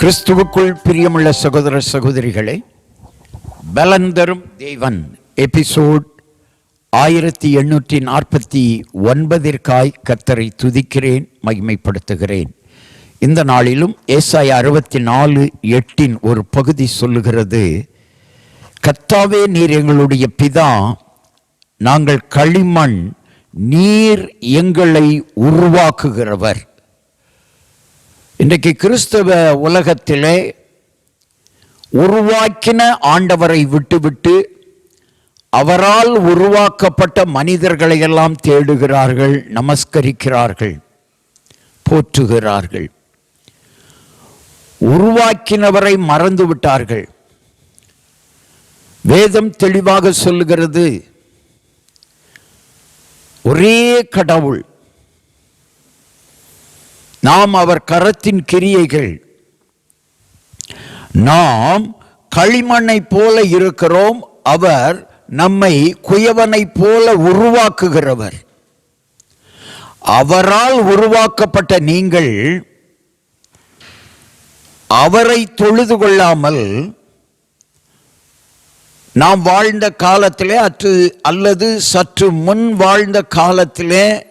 கிறிஸ்துவுக்குள் பிரியமுள்ள சகோதர சகோதரிகளே பலந்தரும் தேவன் எபிசோட் ஆயிரத்தி எண்ணூற்றி நாற்பத்தி ஒன்பதிற்காய் கத்தரை துதிக்கிறேன் மகிமைப்படுத்துகிறேன். இந்த நாளிலும் ஏசாய் அறுபத்தி நாலு எட்டின் ஒரு பகுதி சொல்லுகிறது கத்தாவே நீர் எங்களுடைய பிதா நாங்கள் களிமண் நீர் எங்களை உருவாக்குகிறவர். இன்றைக்கு கிறிஸ்தவ உலகத்திலே உருவாக்கின ஆண்டவரை விட்டுவிட்டு அவரால் உருவாக்கப்பட்ட மனிதர்களை எல்லாம் தேடுகிறார்கள் நமஸ்கரிக்கிறார்கள் போற்றுகிறார்கள். உருவாக்கினவரை மறந்து விட்டார்கள் வேதம் தெளிவாக சொல்லுகிறது ஒரே கடவுள் நாம் அவர் கரத்தின் கிரியைகள். நாம் களிமண்ணை போல இருக்கிறோம் அவர் நம்மை குயவனை போல உருவாக்குகிறவர். அவரால் உருவாக்கப்பட்ட நீங்கள் அவரை தொழுது கொள்ளாமல் நாம் வாழ்ந்த காலத்திலே அற்று அல்லது சற்று முன் வாழ்ந்த காலத்திலே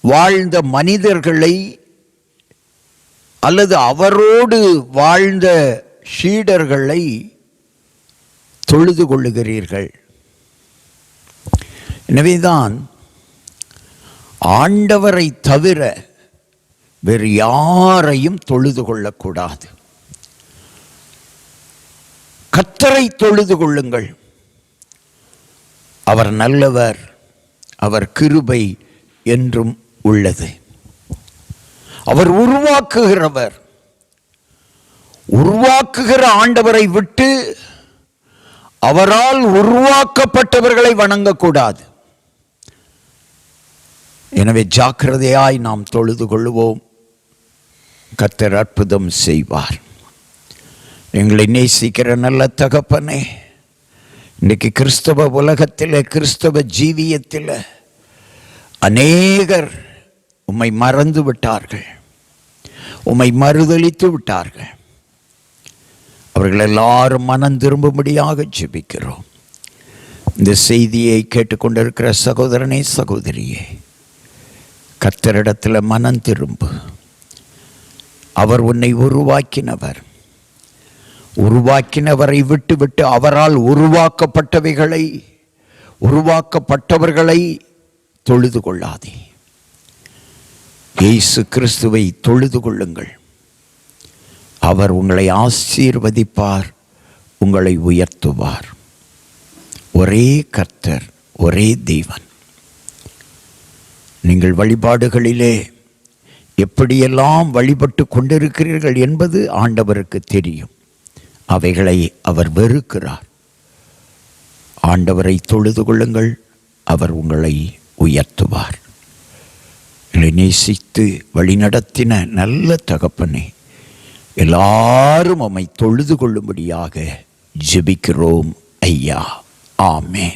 வாழ்ந்த மனிதர்களை அல்லது அவரோடு வாழ்ந்த ஷீடர்களை தொழுது கொள்ளுகிறீர்கள். எனவேதான் ஆண்டவரை தவிர வேறு யாரையும் தொழுது கொள்ளக்கூடாது. கத்தரை தொழுது கொள்ளுங்கள். அவர் நல்லவர் அவர் கிருபை என்றும் உள்ளது. அவர் உருவாக்குகிறவர். உருவாக்குகிற ஆண்டவரை விட்டு அவரால் உருவாக்கப்பட்டவர்களை வணங்கக்கூடாது. எனவே ஜாக்கிரதையாய் நாம் தொழுது கொள்வோம். கத்தர் அற்புதம் செய்வார். எங்களை நேசிக்கிற நல்ல தகப்பனே இன்னைக்கு கிறிஸ்தவ உலகத்தில் கிறிஸ்தவ ஜீவியத்தில் அநேகர் உம்மை மறந்து விட்டார்கள். உம்மை மறுதளித்து விட்டார்கள். அவர்கள் எல்லாரும் மனம் திரும்பும்படியாக ஜெபிக்கிறோம். இந்த செய்தியை கேட்டுக்கொண்டிருக்கிற சகோதரனே சகோதரியே கத்தரிடத்தில் மனம் திரும்பு. அவர் உன்னை உருவாக்கினவர். உருவாக்கினவரை விட்டுவிட்டு அவரால் உருவாக்கப்பட்டவைகளை உருவாக்கப்பட்டவர்களை தொழுது கொள்ளாதே. இயேசு கிறிஸ்துவை தொழுது கொள்ளுங்கள். அவர் உங்களை ஆசீர்வதிப்பார் உங்களை உயர்த்துவார். ஒரே கர்த்தர் ஒரே தெய்வன் நீங்கள் வழிபாடுகளிலே எப்படியெல்லாம் வழிபட்டு கொண்டிருக்கிறீர்கள் என்பது ஆண்டவருக்கு தெரியும். அவைகளை அவர் வெறுக்கிறார். ஆண்டவரை தொழுது கொள்ளுங்கள் அவர் உங்களை உயர்த்துவார். எங்களை நேசித்து வழிநடத்தின நல்ல தகப்பனே எல்லாரும் அம்மை தொழுது கொள்ளும்படியாக ஜெபிக்கிறோம் ஐயா. ஆமே